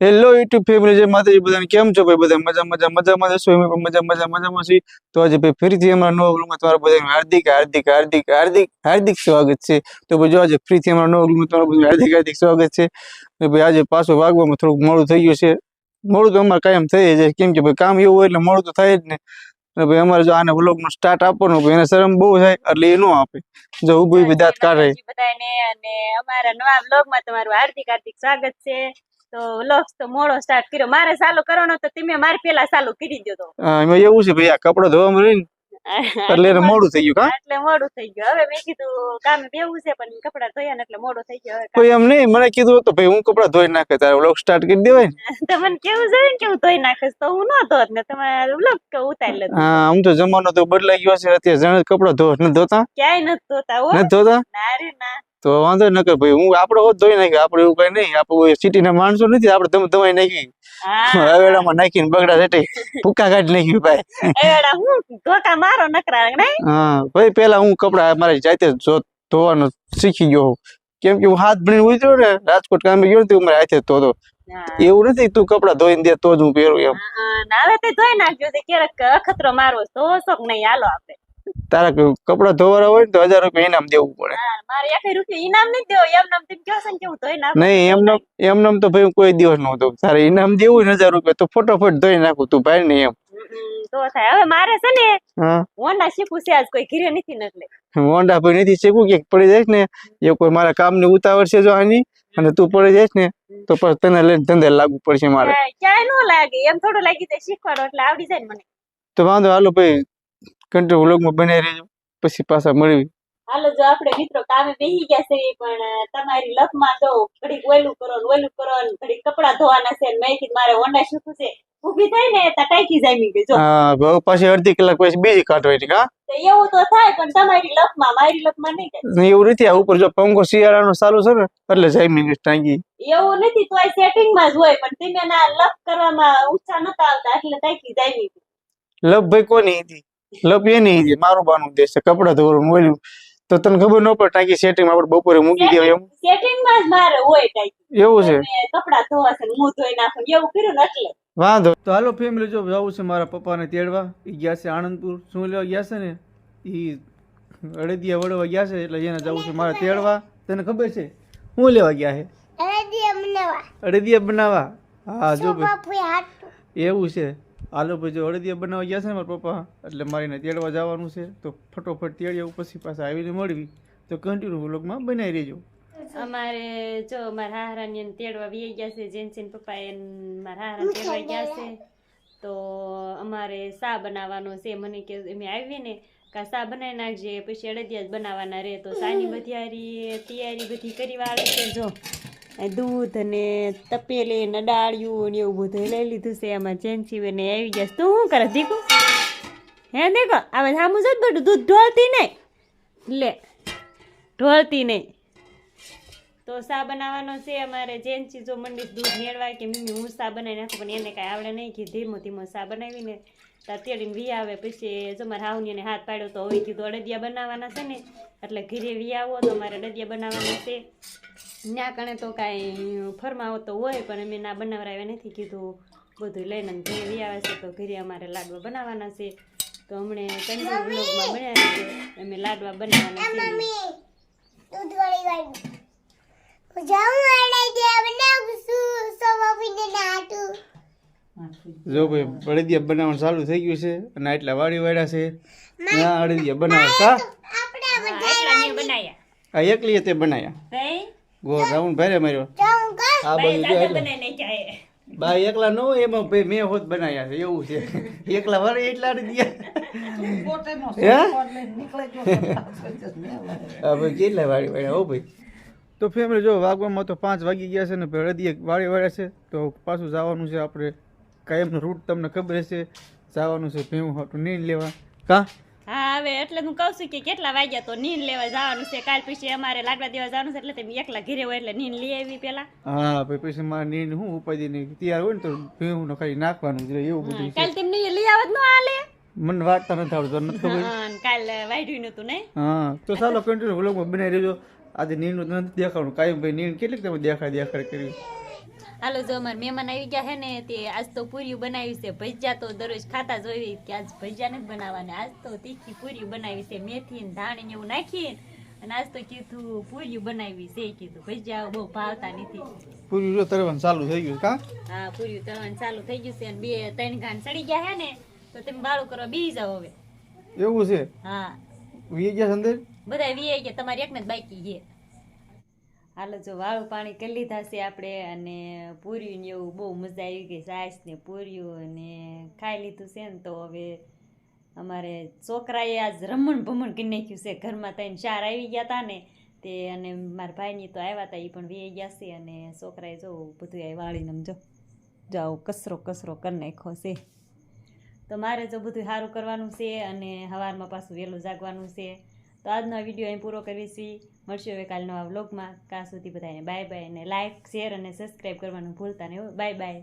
Hello YouTube family જય માતાજી. બધાને કેમ છો ભાઈ? બધા મજા મજા મજામાં જશો અમે પણ મજા મજા મજામાં છીએ. તો આજે ભાઈ ફરીથી અમારા નવા વ્લોગમાં તમારા બધાનું હાર્દિક હાર્દિક હાર્દિક હાર્દિક હાર્દિક સ્વાગત છે. તો ભાઈ જો આજે ફરીથી અમારા નવા વ્લોગમાં તમારું બધું હાર્દિક હાર્દિક સ્વાગત છે. ભાઈ આજે પાછો વાગવામાં થોડુંક મોડું થઈ ગયું છે. મોડું તો અમારે કાયમ થઈ જાય. કેમ કે ભાઈ કામ એવું હોય એટલે મોડું તો થાય જ ને. ભાઈ અમારે જો આને વ્લોગનો સ્ટાર્ટ આપવાનો એને શરમ બહુ થાય, એટલે એ નો આપે. જો ઊભી ઊભી દાંત કાઢે. અને અમારા નવા વ્લોગમાં તમારું હાર્દિક હાર્દિક સ્વાગત છે. તો વ્લોગ તો મોડો સ્ટાર્ટ કર્યો. મારે ચાલુ કરવાનો તો તમે મારી પેલા ચાલુ કરી દો તો એમાં એવું છે ભાઈ આ કપડો ધોવામાં રહીને એટલે એને મોડું થઈ ગયું કા? એટલે મોડું થઈ ગયું. હવે મેં કીધું કામ બેવું છે પણ કપડા ધોયા ને એટલે મોડું થઈ ગયું. કોઈ એમ નહીં મને કીધું હતું ભાઈ હું કપડા ધોઈ નાખે તારે વ્લોગ સ્ટાર્ટ કરી દેવાય ને. તમને કેવું જોઈએ ને કેવું ધોઈ નાખીશ તો હું ન ધોત ને તમારે વ્લોગ કે ઉતારી લેતો હા આમ તો જમાનો તો બદલાઈ ગયો છે અત્યારે જણે કપડા ધોત નથી ધોતા? ક્યાંય નથી ધોતા હો. નથી ધોતા? ના રે ના. તો વાંધો ન કર ભાઈ હું આપડે હોત ધોઈ નાખી આપડે એવું કઈ નહીં આપડે સિટી ના માણસો નથી આપડે તમે ધમાઈ નાખી. અવેડામાં નાખીને બગડા સેટી ભૂકા કાઢી નાખી ભાઈ. એડા હું ધોકા મારો નકરા હા ભાઈ પેલા હું કપડા મારી જાતે ધોવાનો શીખી ગયો કેમ કે હું હાથ ભણીને ઉતર્યો ને રાજકોટ કામે ગયો ને મારે હાથે તો ધોતો. એવું નથી તું કપડા ધોઈને દે તો જ હું પહેરું એમ. હવે તે ધોઈ નાખજો તે ક્યારેક અખતરો મારવો તો શોખ નહીં હાલો આપે તારા કપડા ધોવાના હોય ને તો હજાર રૂપિયા ઇનામ દેવું પડે. નહીં ને એમને એમને તો ભાઈ કોઈ દિવસ નો દઉં તારે ઇનામ દેવું ને હજાર રૂપિયા તો ફટોફટ ધોઈ નાખું તું ભાઈ ને એમ તો થાય. હવે મારે છે ને હોન્ડા શીખવું છે આજ કોઈ ઘીરે નથી ને એટલે ભાઈ નથી શીખવું કે પડી જાય ને એ કોઈ મારા કામની ઉતાવળ છે જો આની અને તું પડી જાય ને તો પછી તને લઈને ધંધે લાગુ પડશે મારે. ક્યાંય- નો લાગે. એમ થોડું લાગી જાય શીખવાડો એટલે આવડી જાય મને. તો વાંધો હાલો ભાઈ કંટ્રોલ વ્લોગમાં બનાવી રહેજો. પછી પાછા મળવી હાલો જો આપણે મિત્રો કામે બેસી ગયા છે પણ તમારી લખમાં જો ઘડીક ઓયલું કરો ને ઓયલું કરો ને ઘડીક કપડા ધોવાના છે ને મેં કીધું મારે ઓંડા શીખવું છે. ઊભી થાય ને તા ટાંકી જામી ગઈ જો. હા ભાઈ પાછી અડધી કલાક પછી બીજી કાઢવાની હા? તો એવું તો થાય પણ તમારી લપમાં મારી લપમાં નહીં થાય. એવું નથી આ ઉપર જો પંખો શિયાળાનો ચાલુ છે ને એટલે જામી ટાંગી એવું નથી તો આ સેટિંગમાં જ હોય પણ તમે ના લપ કરવામાં ઊંચા નતા આવતા એટલે ટાંકી જામી ગઈ. લપ ભાઈ કોની હતી? લપ નહીં મારું બાનું દેશ છે કપડા ધોવાનું ઓલું તો તને ખબર ન પડે ટાંકી સેટિંગ આપણે બપોરે મૂકી દેવાય એમ. સેટિંગમાં જ મારે હોય ટાંકી. એવું છે? કપડા ધોવા છે ને મું ધોઈ નાખું એવું કર્યું ને એટલે. વાંધો. તો હાલો ફેમિલી જો જવું છે મારા પપ્પાને તેડવા. એ ગયા છે આણંદપુર. શું લેવા ગયા છે ને? એ અડદિયા વડવા ગયા છે એટલે એને જવું છે મારે તેડવા. તને ખબર છે? હું લેવા ગયા છે? અડદિયા બનાવવા. હા જો ભાઈ. એવું છે. હાલો ભાઈ અડદિયા બનાવવા ગયા છે મારા પપ્પા, એટલે મારીને તેડવા જવાનું છે. તો ફટોફટ તેડ્યા પછી પાછા આવીને મળવી. તો કન્ટિન્યુ વ્લોગમાં બનાવી રહેજો. અમારે જો મારા હારાની તેડવા વી ગયા છે જેન્સીન પપ્પા એ મારા હારા તેડવા ગયા છે. તો અમારે સા બનાવવાનો છે, મને કે અમે આવીએ ને કા સા બનાવી નાખજે, પછી અડદિયા જ બનાવવાના રહે. તો સાની બધી તૈયારી બધી કરી વાળે છે, જો. દૂધ ને તપેલી ને ડાળિયું ને એવું બધું લઈ લીધું છે. એમાં જેન્સી ને આવી ગયા તું શું કરે દીકુ? હે દેખો આવે સામું જ બધું દૂધ ઢોળતી નહીં. લે, ઢોળતી નહીં. તો સા બનાવવાનો છે અમારે જેન જો મંડી દૂધ મેળવાય કે મમ્મી હું સા બનાવી નાખું, પણ એને કાંઈ આવડે નહીં કે ધીમો ધીમો સા બનાવીને તેડીને વી આવે. પછી જો મારા અને હાથ પાડ્યો તો હવે કીધું અડદિયા બનાવવાના છે ને, એટલે ઘીરે વી આવો તો મારે અડદિયા બનાવવાના છે. ના કણે તો કાંઈ ફરમાવો તો હોય, પણ અમે ના બનાવરાવ્યા નથી કીધું. બધું લઈને ઘરે વી આવે છે તો ઘીરે અમારે લાડવા બનાવવાના છે. તો હમણે કંઈ બ્લોગમાં બનાવી છે, અમે લાડવા બનાવવાના છે. જો ભાઈ અડદિયા બનાવવાનું ચાલુ થઈ ગયું છે અને એટલા વાડી વાળ્યા છે. ના અડદિયા બનાવ્યા આ એકલી તે બનાયા. ગોળ રાઉન્ડ ભારે માર્યો. આ બધું. બા એકલા ન હોય એમાં ભાઈ મેં હોત બનાયા છે એવું છે. એકલા વારે એટલા અડદિયા. હા? ભાઈ કેટલા વાડી વાળ્યા હો ભાઈ. તો ફેમિલી જો વાગવામાં તો પાંચ વાગી ગયા છે ને હળદીએ વાળી વાળ્યા છે તો પાછું જવાનું છે આપણે કાયમનો રૂટ તમને ખબર હશે. જવાનું છે ભેવું હતું નીંદ લેવા. કા? હા હવે એટલે હું કહું છું કે કેટલા વાગ્યા તો નીંદ લેવા જવાનું છે. કાલ પછી અમારે લાડવા દેવા જવાનું છે એટલે તમે એકલા ઘરે હોય એટલે નીંદ લઈ આવી પેલા હા ભાઈ પછી મારે નીંદ હું ઉપાધી નહીં તૈયાર હોય ને તો ભેવું ખાલી નાખવાનું જ એવું બધું છે. કાલ તેમને લઈ આવત ન આલે મને વાર્તા નથી આવડતો નથી કાલ વાઢ્યું નતું નહીં હા તો ચાલો કન્ટિન્યુ વ્લોગમાં બનાવી રહેજો આજે નીણું નથી દેખાડવાનું કાયમ ભાઈ નીણ કેટલીક તમે દેખાડ દેખાડ કરી. હાલો જો અમારે મહેમાન આવી ગયા હે ને તે આજ તો પૂરી બનાવી છે. ભજીયા તો દરરોજ ખાતા જ હોય કે આજ ભજીયા નથી બનાવવાના. આજ તો તીખી પૂરી બનાવી છે. મેથી ને ધાણી ને એવું નાખીને અને આજ તો કીધું પૂરી બનાવી છે. કીધું ભજીયા બહુ ભાવતા નથી. પૂરી તરવાનું ચાલુ થઈ ગયું કા? હા પૂરી તરવાનું ચાલુ થઈ ગયું છે અને બે ત્રણ ઘાન સડી ગયા હે ને તો તમે બાળું કરવા બી જાઓ હવે. એવું છે? હા. વી ગયા અંદર? બધા વીએ ગયા, તમારે એકને જ બાકી છે. હાલો, જો વાળું પાણી કરી લીધા છે આપણે, અને પૂર્યું ને એવું બહુ મજા આવી ગઈ સાસ ને પૂર્યું અને ખાઈ લીધું છે ને તો હવે અમારે છોકરાએ આજ રમણ ભમણ કરી નાખ્યું છે. ઘરમાં ત્રણ ચાર આવી ગયા હતા ને, તે અને મારા ભાઈની તો આવ્યા હતા એ પણ વી ગયા છે, અને છોકરાએ જો બધું આ વાળીને જો જાઓ કચરો કચરો કરી નાખ્યો છે. તો મારે જો બધું સારું કરવાનું છે, અને સવારમાં પાછું વહેલું જાગવાનું છે. તો આજનો વીડિયો અહીં પૂરો કરીએ છીએ. મળશું હવે કાલ નવા વ્લોગમાં. કાં સુધી બધાને બાય બાય અને લાઇક શેર અને સબસ્ક્રાઈબ કરવાનું ભૂલતા નહીં બાય બાય